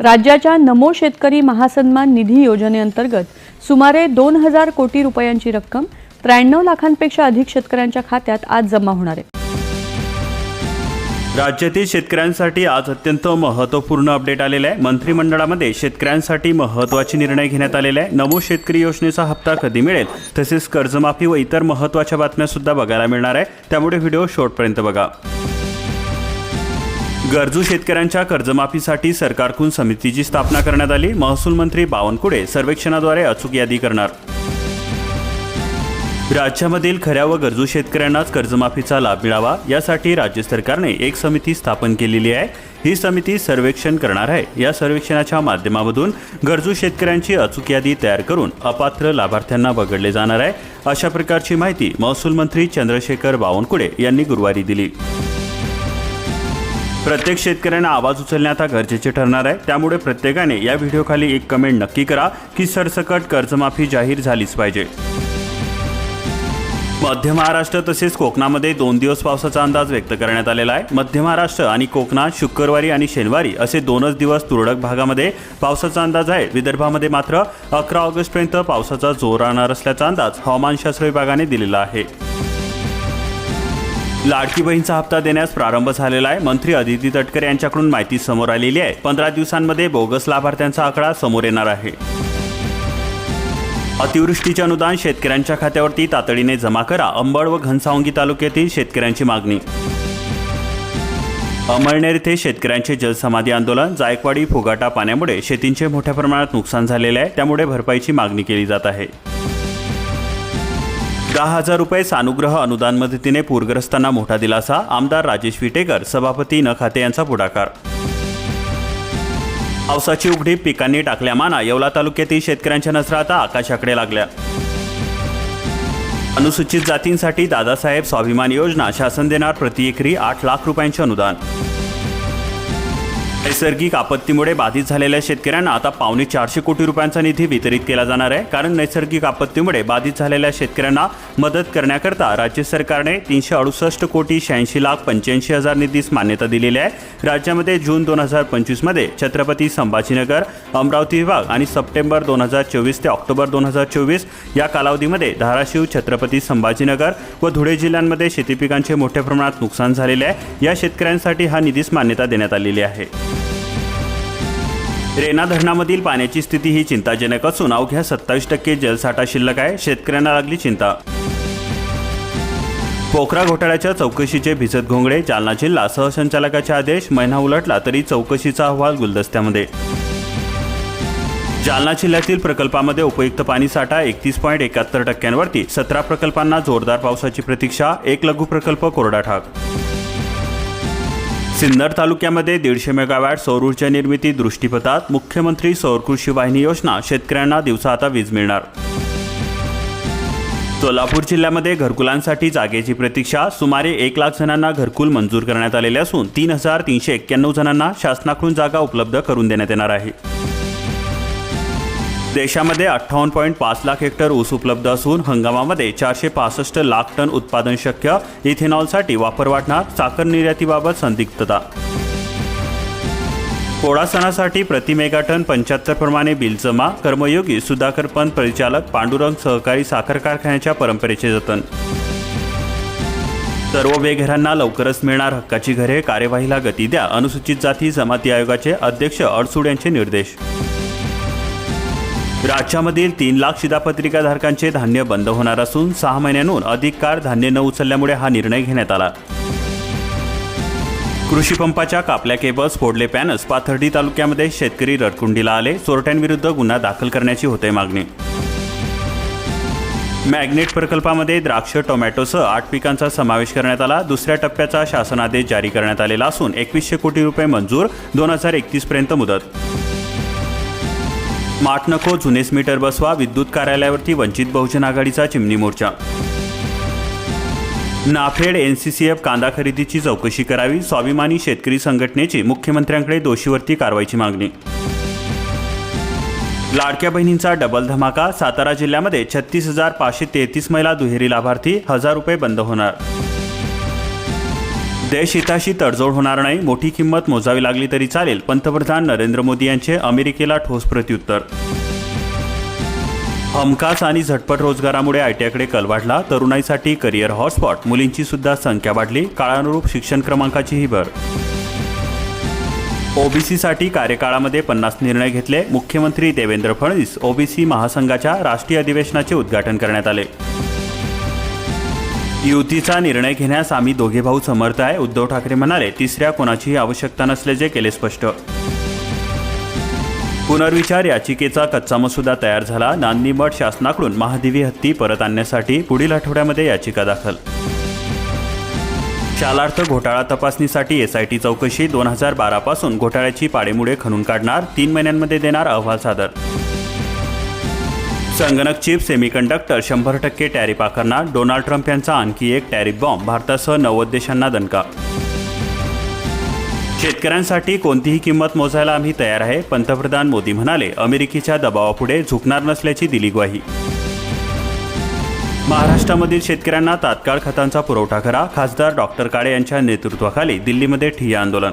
राज्याच्या नमो शेतकरी महासन्मान निधी योजनेअंतर्गत सुमारे दोन हजार कोटी रुपयांची रक्कम त्र्याण्णव लाखांपेक्षा अधिक शेतकऱ्यांच्या खात्यात आज जमा होणार आहे. राज्यातील शेतकऱ्यांसाठी आज अत्यंत महत्त्वपूर्ण अपडेट आलेला आहे. मंत्रिमंडळामध्ये शेतकऱ्यांसाठी महत्त्वाचे निर्णय घेण्यात आलेले आहे. नमो शेतकरी योजनेचा हप्ता कधी मिळेल? तसेच कर्जमाफी व इतर महत्त्वाच्या बातम्या सुद्धा बघायला मिळणार आहे. त्यामुळे व्हिडिओ शेवटपर्यंत बघा. गरजू शेतकऱ्यांच्या कर्जमाफीसाठी सरकारकडून समितीची स्थापना करण्यात आली. महसूल मंत्री बावनकुळे सर्वेक्षणाद्वारे अचूक यादी करणार. राज्यामधील खऱ्या व गरजू शेतकऱ्यांनाच कर्जमाफीचा लाभ मिळावा यासाठी राज्य सरकारने एक समिती स्थापन केलेली आहे. ही समिती सर्वेक्षण करणार आहे. या सर्वेक्षणाच्या माध्यमामधून गरजू शेतकऱ्यांची अचूक यादी तयार करून अपात्र लाभार्थ्यांना वगळले जाणार आहे. अशा प्रकारची माहिती महसूल मंत्री चंद्रशेखर बावनकुळे यांनी गुरुवारी दिली. प्रत्येक शेतकऱ्यांना आवाज उचलणे आता गरजेचे ठरणार आहे. त्यामुळे प्रत्येकाने या व्हिडिओखाली एक कमेंट नक्की करा की सरसकट कर्जमाफी जाहीर झालीच पाहिजे. मध्य महाराष्ट्र तसेच कोकणामध्ये दोन दिवस पावसाचा अंदाज व्यक्त करण्यात आलेला आहे. मध्य महाराष्ट्र आणि कोकणात शुक्रवारी आणि शनिवारी असे दोनच दिवस तुरळक भागामध्ये पावसाचा अंदाज आहे. विदर्भामध्ये मात्र अकरा ऑगस्टपर्यंत पावसाचा जोर राहणार असल्याचा अंदाज हवामानशास्त्र विभागाने दिलेला आहे. लाडकी बहीणचा हप्ता देण्यास प्रारंभ झालेला आहे. मंत्री अदिती तटकरे यांच्याकडून माहिती समोर आलेली आहे. पंधरा दिवसांमध्ये बोगस लाभार्थ्यांचा आकडा समोर येणार आहे. अतिवृष्टीचे अनुदान शेतकऱ्यांच्या खात्यावरती तातडीने जमा करा. अंबड व घनसावंगी तालुक्यातील शेतकऱ्यांची मागणी. अमळनेर येथे शेतकऱ्यांचे जलसमाधी आंदोलन. जायकवाडी फुगाटा पाण्यामुळे शेतींचे मोठ्या प्रमाणात नुकसान झालेले आहे. त्यामुळे भरपाईची मागणी केली जात आहे. दहा हजार रुपये सानुग्रह अनुदान मदतीने पूरग्रस्तांना मोठा दिलासा आमदार राजेश विटेकर सभापती न खाते यांचा पुढाकार. पावसाची उघडी पिकांनी टाकल्या माना येवला तालुक्यातील शेतकऱ्यांच्या नजरा आता आकाशाकडे लागल्या. अनुसूचित जातींसाठी दादासाहेब स्वाभिमान योजना शासन देणार प्रति एकरी आठ लाख रुपयांचे अनुदान. नैसर्गिक आपत्तीमुळे बाधित झालेल्या शेतकऱ्यांना आता पावणे चारशे कोटी रुपयांचा निधी वितरित केला जाणार आहे. कारण नैसर्गिक आपत्तीमुळे बाधित झालेल्या शेतकऱ्यांना मदत करण्याकरता राज्य सरकारने तीनशे अडुसष्ट कोटी शहाऐंशी लाख पंच्याऐंशी हजार निधीस मान्यता दिलेली आहे. राज्यामध्ये जून दोन हजार पंचवीसमध्ये छत्रपती संभाजीनगर अमरावती विभाग आणि सप्टेंबर दोन हजार चोवीस ते ऑक्टोबर दोन हजार चोवीस या कालावधीमध्ये धाराशिव छत्रपती संभाजीनगर व धुळे जिल्ह्यांमध्ये शेतीपिकांचे मोठ्या प्रमाणात नुकसान झालेले आहे. या शेतकऱ्यांसाठी हा निधीस मान्यता देण्यात आलेली आहे. रेना धरणामधील पाण्याची स्थिती ही चिंताजनक असून अवघ्या सत्तावीस टक्के जलसाठा शिल्लक आहे शेतकऱ्यांना लागली चिंता. पोखरा घोटाळ्याच्या चौकशीचे भिजत घोंगडे जालना जिल्हा सहसंचालकाचे आदेश महिना उलटला तरी चौकशीचा अहवाल गुलदस्त्यामध्ये. जालना जिल्ह्यातील प्रकल्पामध्ये उपयुक्त पाणी साठा एकतीस पॉईंट एकाहत्तर टक्क्यांवरती सतरा प्रकल्पांना जोरदार पावसाची प्रतीक्षा एक लघु प्रकल्प कोरडा ठाक सिन्नर तालुक्यामध्ये दीडशे मेगावॅट सौर ऊर्जा निर्मिती दृष्टीपथात मुख्यमंत्री सौर कृषी वाहिनी योजना शेतकऱ्यांना दिवसा आता वीज मिळणार. सोलापूर जिल्ह्यामध्ये घरकुलांसाठी जागेची प्रतीक्षा सुमारे एक लाख जणांना घरकुल मंजूर करण्यात आलेले असून तीन हजार तीनशे एक्क्याण्णव जणांना शासनाकडून जागा उपलब्ध करून देण्यात येणार आहे. देशामध्ये अठ्ठावन्न पॉईंट पाच लाख हेक्टर ऊस उपलब्ध असून हंगामामध्ये चारशे पासष्ट लाख टन उत्पादन शक्य इथेनॉलसाठी वापर वाढणार साखर निर्यातीबाबत संदिग्धता. पोळा सणासाठी प्रति मेगाटन पंच्याहत्तर प्रमाणे बिल जमा कर्मयोगी सुधाकर पंत परिचालक पांडुरंग सहकारी साखर कारखान्याच्या परंपरेचे जतन. सर्व बेघरांना लवकरच मिळणार हक्काची घरे कार्यवाहीला गती द्या अनुसूचित जाती जमाती आयोगाचे अध्यक्ष अडसूड यांचे निर्देश. राज्यामधील तीन लाख शिधापत्रिकाधारकांचे धान्य बंद होणार असून सहा महिन्यांहून अधिक काळ धान्य न उचलल्यामुळे हा निर्णय घेण्यात आला. कृषी पंपाच्या कापल्या केबल्स फोडले पॅनस पाथर्डी तालुक्यामध्ये शेतकरी रडकुंडीला आले. चोरट्यांविरुद्ध गुन्हा दाखल करण्याची होते मागणी. मॅग्नेट प्रकल्पामध्ये द्राक्ष टोमॅटोसह आठ पिकांचा समावेश करण्यात आला. दुसऱ्या टप्प्याचा शासनादेश जारी करण्यात आलेला असून एकवीसशे कोटी रुपये मंजूर दोन हजार एकतीसपर्यंत मुदत. माठ नको जुनेच मीटर बसवा विद्युत कार्यालयावरती वंचित बहुजन आघाडीचा चिमणी मोर्चा. नाफेड एनसीसीएफ कांदा खरेदीची चौकशी करावी स्वाभिमानी शेतकरी संघटनेची मुख्यमंत्र्यांकडे दोषीवरती कारवाईची मागणी. लाडक्या बहिणींचा डबल धमाका सातारा जिल्ह्यामध्ये छत्तीस हजार पाचशे तेहतीस महिला दुहेरी लाभार्थी हजार रुपये बंद होणार. देशहिताशी तडजोड होणार नाही मोठी किंमत मोजावी लागली तरी चालेल पंतप्रधान नरेंद्र मोदी यांचे अमेरिकेला ठोस प्रत्युत्तर. हमखास आणि झटपट रोजगारामुळे आयटीआयकडे कल वाढला तरुणाईसाठी करिअर हॉटस्पॉट मुलींची सुद्धा संख्या वाढली काळानुरूप शिक्षण क्रमांकाचीही भर. ओबीसीसाठी कार्यकाळामध्ये पन्नास निर्णय घेतले मुख्यमंत्री देवेंद्र फडणवीस ओबीसी महासंघाच्या राष्ट्रीय अधिवेशनाचे उद्घाटन करण्यात आले. युतीचा निर्णय घेण्यास आम्ही दोघे भाऊ समर्थ आहे उद्धव ठाकरे म्हणाले तिसऱ्या कोणाचीही आवश्यकता नसल्याचे केले स्पष्ट. पुनर्विचार याचिकेचा कच्चा मसुदा तयार झाला. नांदी मठ शासनाकडून महादेवी हत्ती परत आणण्यासाठी पुढील आठवड्यामध्ये याचिका दाखल. शालार्थ घोटाळा तपासणीसाठी एसआयटी चौकशी दोन हजार बारापासून घोटाळ्याची पाडेमुळे खणून काढणार तीन महिन्यांमध्ये देणार अहवाल सादर. संगणक चिप सेमीकंडक्टर शंभर टक्के टॅरिफ आकारणार डोनाल्ड ट्रम्प यांचा आणखी एक टॅरिफ बॉम्ब भारतासह नव्वद देशांना दणका. शेतकऱ्यांसाठी कोणतीही किंमत मोजायला आम्ही तयार आहे पंतप्रधान मोदी म्हणाले अमेरिकेच्या दबावापुढे झुकणार नसल्याची दिली ग्वाही महाराष्ट्रामधील शेतकऱ्यांना तात्काळ खतांचा पुरवठा करा खासदार डॉक्टर काळे यांच्या नेतृत्वाखाली दिल्लीमध्ये ठिय्या आंदोलन.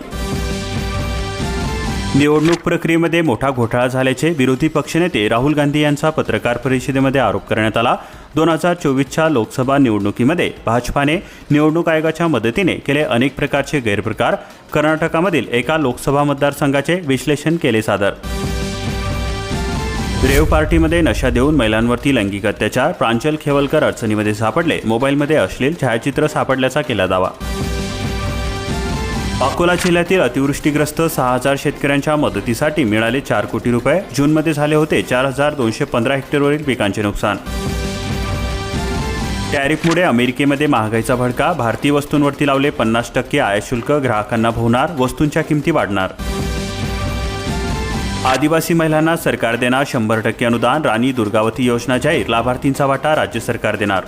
निवडणूक प्रक्रियेमध्ये मोठा घोटाळा झाल्याचे विरोधी पक्षनेते राहुल गांधी यांचा पत्रकार परिषदेमध्ये आरोप करण्यात आला. दोन हजार चोवीसच्या लोकसभा निवडणुकीमध्ये भाजपाने निवडणूक आयोगाच्या मदतीने केले अनेक प्रकारचे गैरप्रकार. कर्नाटकामधील एका लोकसभा मतदारसंघाचे विश्लेषण केले सादर. रेव पार्टीमध्ये नशा देऊन महिलांवरती लैंगिक अत्याचार प्रांजल खेवलकर अडचणीमध्ये सापडले. मोबाईलमध्ये अश्लील छायाचित्र सापडल्याचा केला दावा. अकोला जिल्ह्यातील अतिवृष्टीग्रस्त सहा हजार शेतकऱ्यांच्या मदतीसाठी मिळाले चार कोटी रुपये. जूनमध्ये झाले होते चार हजार दोनशे पंधरा हेक्टरवरील पिकांचे नुकसान. टॅरिफमुळे अमेरिकेमध्ये महागाईचा भडका भारतीय वस्तूंवरती लावले पन्नास टक्के आयात शुल्क ग्राहकांना भोवणार वस्तूंच्या किमती वाढणार. आदिवासी महिलांना सरकार देणार शंभर टक्के अनुदान राणी दुर्गावती योजना जाहीर लाभार्थींचा वाटा राज्य सरकार देणार.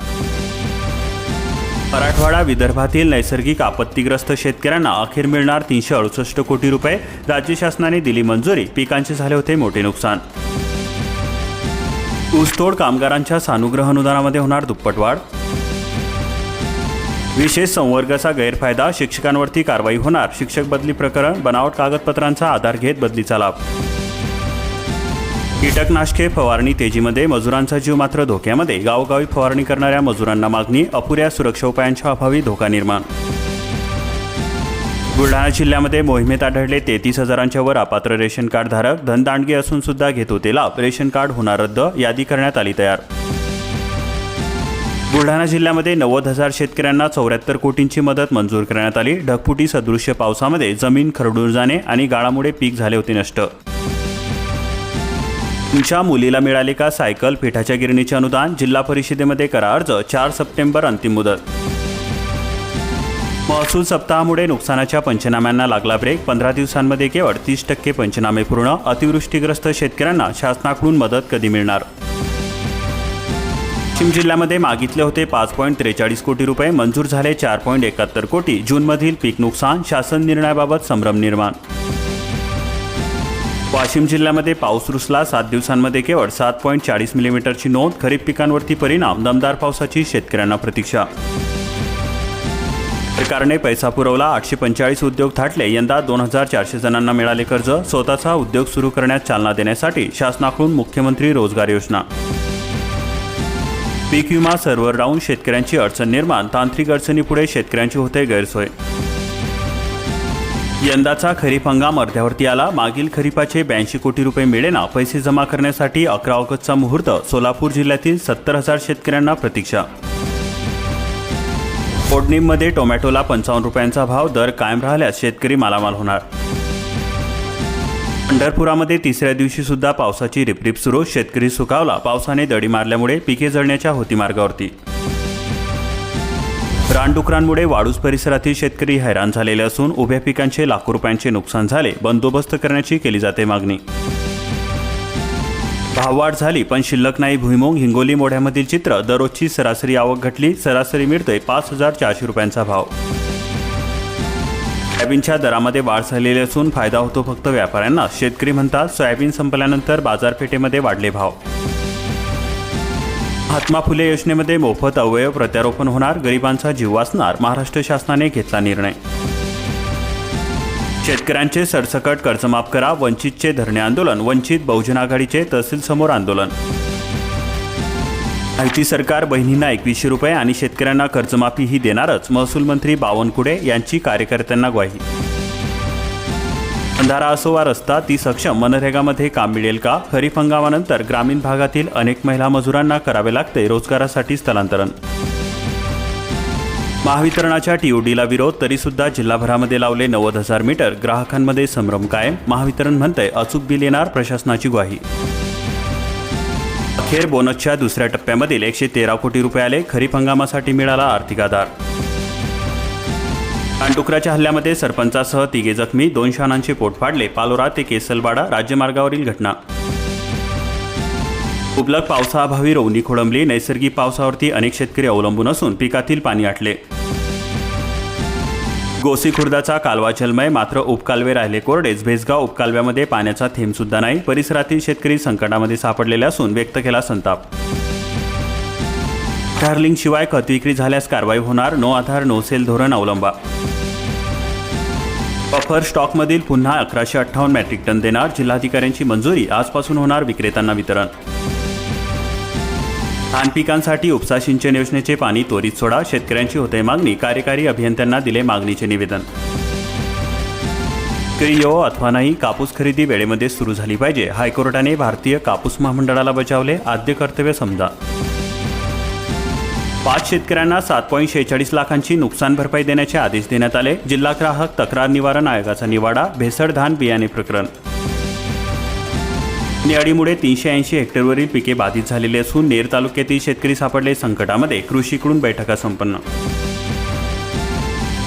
मराठवाडा विदर्भातील नैसर्गिक आपत्तीग्रस्त शेतकऱ्यांना अखेर मिळणार तीनशे अडुसष्ट कोटी रुपये. राज्य शासनाने दिली मंजुरी. पिकांचे झाले होते मोठे नुकसान. ऊसतोड कामगारांच्या सानुग्रह अनुदानामध्ये होणार दुप्पट वाढ विशेष संवर्गाचा गैरफायदा. शिक्षकांवरती कारवाई होणार. शिक्षक बदली प्रकरण बनावट कागदपत्रांचा आधार घेत बदलीचा लाभ. कीटकनाशके फवारणी तेजीमध्ये मजुरांचा जीव मात्र धोक्यामध्ये. गावोगावी फवारणी करणाऱ्या मजुरांना मागणी अपुऱ्या सुरक्षा उपायांच्या अभावी धोका निर्माण. बुलढाणा जिल्ह्यामध्ये मोहिमेत आढळले तेहतीस हजारांच्या वर अपात्र रेशन कार्ड धारक धनदांडगे असून सुद्धा घेत होते लाभ. रेशन कार्ड होणार रद्द यादी करण्यात आली तयार. बुलढाणा जिल्ह्यामध्ये नव्वद हजार शेतकऱ्यांना चौऱ्याहत्तर कोटींची मदत मंजूर करण्यात आली. ढगफुटी सदृश्य पावसामध्ये जमीन खरडून जाणे आणि गाळामुळे पीक झाले होते नष्ट. तुमच्या मुलीला मिळाले का सायकल पिठाच्या गिरणीचे अनुदान जिल्हा परिषदेमध्ये करा अर्ज चार सप्टेंबर अंतिम मुदत. महसूल सप्ताहामुळे नुकसानाच्या पंचनाम्यांना लागला ब्रेक पंधरा दिवसांमध्ये केवळ तीस टक्के पंचनामे पूर्ण. अतिवृष्टीग्रस्त शेतकऱ्यांना शासनाकडून मदत कधी मिळणार? वाशिम जिल्ह्यामध्ये मागितले होते पाच पॉईंट त्रेचाळीस कोटी रुपये मंजूर झाले चार पॉईंट एकाहत्तर कोटी. जूनमधील पीक नुकसान शासन निर्णयाबाबत संभ्रम निर्माण. वाशिम जिल्ह्यामध्ये पाऊस रुसला. सात दिवसांमध्ये केवळ सात पॉईंट चाळीस मिलीमीटरची नोंद. खरीप पिकांवरती परिणाम. दमदार पावसाची शेतकऱ्यांना प्रतीक्षा. सरकारने पैसा पुरवला. आठशे पंचेचाळीस उद्योग थाटले. यंदा दोन हजार चारशे जणांना मिळाले कर्ज. स्वतःचा उद्योग सुरू करण्यास चालना देण्यासाठी शासनाकडून मुख्यमंत्री रोजगार योजना. पीक विमा सर्व्हर डाऊन शेतकऱ्यांची अडचण निर्माण. तांत्रिक अडचणीपुढे शेतकऱ्यांची होते गैरसोय. यंदाचा खरीप हंगाम अर्ध्यावरती आला. मागील खरीपाचे ब्याऐंशी कोटी रुपये मिळेना पैसे जमा करण्यासाठी अकरा ऑगस्टचा मुहूर्त सोलापूर जिल्ह्यातील सत्तर हजार शेतकऱ्यांना प्रतीक्षा. फोडणीमध्ये टोमॅटोला पंचावन्न रुपयांचा भाव दर कायम राहिल्यास शेतकरी मालामाल होणार. पंढरपुरामध्ये तिसऱ्या दिवशी सुद्धा पावसाची रिपरिप सुरू. शेतकरी सुकावला पावसाने दडी मारल्यामुळे पिके जळण्याच्या होती मार्गावरती. रानडुकरांमुळे वाळूज परिसरातील शेतकरी हैराण झालेले असून उभ्या पिकांचे लाखो रुपयांचे नुकसान झाले बंदोबस्त करण्याची केली जाते मागणी. भाववाढ झाली पण शिल्लक नाही. भुईमुंग हिंगोली मोढ्यामधील चित्र दररोजची सरासरी आवक घटली सरासरी मिळतोय पाच हजार चारशे रुपयांचा भाव. सोयाबीनच्या दरामध्ये वाढ झालेली असून फायदा होतो फक्त व्यापाऱ्यांना. शेतकरी म्हणतात सोयाबीन संपल्यानंतर बाजारपेठेमध्ये वाढले भाव. महात्मा फुले योजनेमध्ये मोफत अवयव प्रत्यारोपण होणार गरिबांचा जीव वाचणार महाराष्ट्र शासनाने घेतला निर्णय. शेतकऱ्यांचे सरसकट कर्जमाफ करा वंचितचे धरणे आंदोलन वंचित बहुजन आघाडीचे तहसील समोर आंदोलन. माहिती सरकार बहिणींना एकवीसशे रुपये आणि शेतकऱ्यांना कर्जमाफीही देणारच महसूल मंत्री बावनकुळे यांची कार्यकर्त्यांना ग्वाही. अंधारा असो वा रस्ता ती सक्षम मनरेगामध्ये काम मिळेल का? खरीप हंगामानंतर ग्रामीण भागातील अनेक महिला मजुरांना करावे लागते रोजगारासाठी स्थलांतरण. महावितरणाच्या टीओडीला विरोध तरी सुद्धा जिल्हाभरामध्ये लावले नव्वद हजार मीटर ग्राहकांमध्ये संभ्रम कायम महावितरण म्हणते अचूक बिल येणार प्रशासनाची ग्वाही. अखेर बोनसच्या दुसऱ्या टप्प्यामधील एकशे तेरा कोटी रुपये आले खरीप हंगामासाठी मिळाला आर्थिक आधार. कानटुकराच्या हल्ल्यामध्ये सरपंचासह तिघे जखमी दोन शाणांचे पोट फाडले. पालोरा ते केसलवाडा राज्यमार्गावरील घटना. मुबलक पावसाअभावी रोवणी खोळंबली. नैसर्गिक पावसावरती अनेक शेतकरी अवलंबून असून पिकातील पाणी आटले. गोसी खुर्दाचा कालवा जलमय मात्र उपकालवे राहिले कोरडेच. भेसगाव उपकालव्यामध्ये पाण्याचा थेंबसुद्धा नाही. परिसरातील शेतकरी संकटामध्ये सापडलेले असून व्यक्त केला संताप. डार्लिंग शिवाय खत विक्री झाल्यास कारवाई होणार. नो आधार नो सेल धोरण अवलंबा. बफर स्टॉकमधील पुन्हा अकराशे अठ्ठावन्न मॅट्रिक टन देणार जिल्हाधिकाऱ्यांची मंजुरी. आजपासून होणार विक्रेत्यांना वितरण. धान पिकांसाठी उपसा सिंचन योजनेचे पाणी त्वरित सोडा. शेतकऱ्यांची होते मागणी. कार्यकारी अभियंत्यांना दिले मागणीचे निवेदन. क्रियो अथवा नाही कापूस खरेदी वेळेमध्ये सुरू झाली पाहिजे. हायकोर्टाने भारतीय कापूस महामंडळाला बजावले. आद्य कर्तव्य समजा. पाच शेतकऱ्यांना सात पॉईंट शेहेचाळीस लाखांची नुकसान भरपाई देण्याचे आदेश देण्यात आले. जिल्हा ग्राहक तक्रार निवारण आयोगाचा निवाडा भेसळ धान बियाणे प्रकरण. नियाडीमुळे तीनशे ऐंशी हेक्टरवरील पिके बाधित झालेली असून नेर तालुक्यातील शेतकरी सापडले संकटामध्ये कृषीकडून बैठका संपन्न.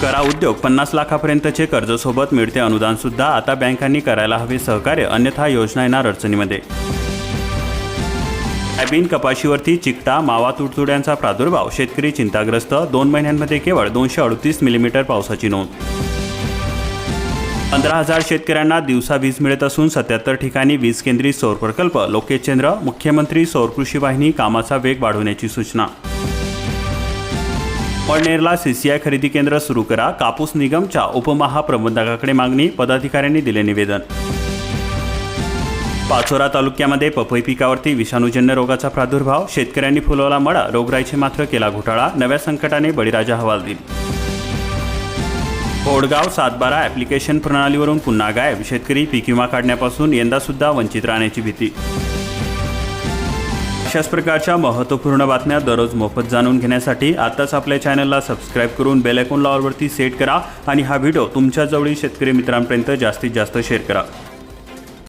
करा उद्योग पन्नास लाखापर्यंतचे कर्जसोबत मिळते अनुदानसुद्धा आता बँकांनी करायला हवे सहकार्य अन्यथा योजना येणार अडचणीमध्ये. सोयाबीन कपाशीवरती चिकटा मावा तुडतुड्यांचा प्रादुर्भाव शेतकरी चिंताग्रस्त दोन महिन्यांमध्ये केवळ दोनशे अडतीस मिलीमीटर पावसाची नोंद. पंधरा हजार शेतकऱ्यांना दिवसा वीज मिळत असून सत्याहत्तर ठिकाणी वीज केंद्रित सौर प्रकल्प लोकेशचंद्र मुख्यमंत्री सौर कृषी वाहिनी कामाचा वेग वाढवण्याची सूचना. पळनेरला सीसीआय खरेदी केंद्र सुरू करा कापूस निगमच्या उपमहाप्रबंधकाकडे मागणी पदाधिकाऱ्यांनी दिले निवेदन. पाचोरा तालुक्यामध्ये पपई पिकावरती विषाणूजन्य रोगाचा प्रादुर्भाव शेतकऱ्यांनी फुलवला मळा रोगराईचे मात्र केला घोटाळा नव्या संकटाने बळीराजा हवालदिल कोडगाव सातबारा ॲप्लिकेशन प्रणालीवरून पुन्हा गायब शेतकरी पीक विमा काढण्यापासून यंदा सुद्धा वंचित राहण्याची भीती. अशाच प्रकारच्या महत्त्वपूर्ण बातम्या दररोज मोफत जाणून घेण्यासाठी आताच आपल्या चॅनलला सबस्क्राईब करून बेल लॉवरवरती सेट करा आणि हा व्हिडिओ तुमच्या जवळील शेतकरी मित्रांपर्यंत जास्तीत जास्त शेअर करा.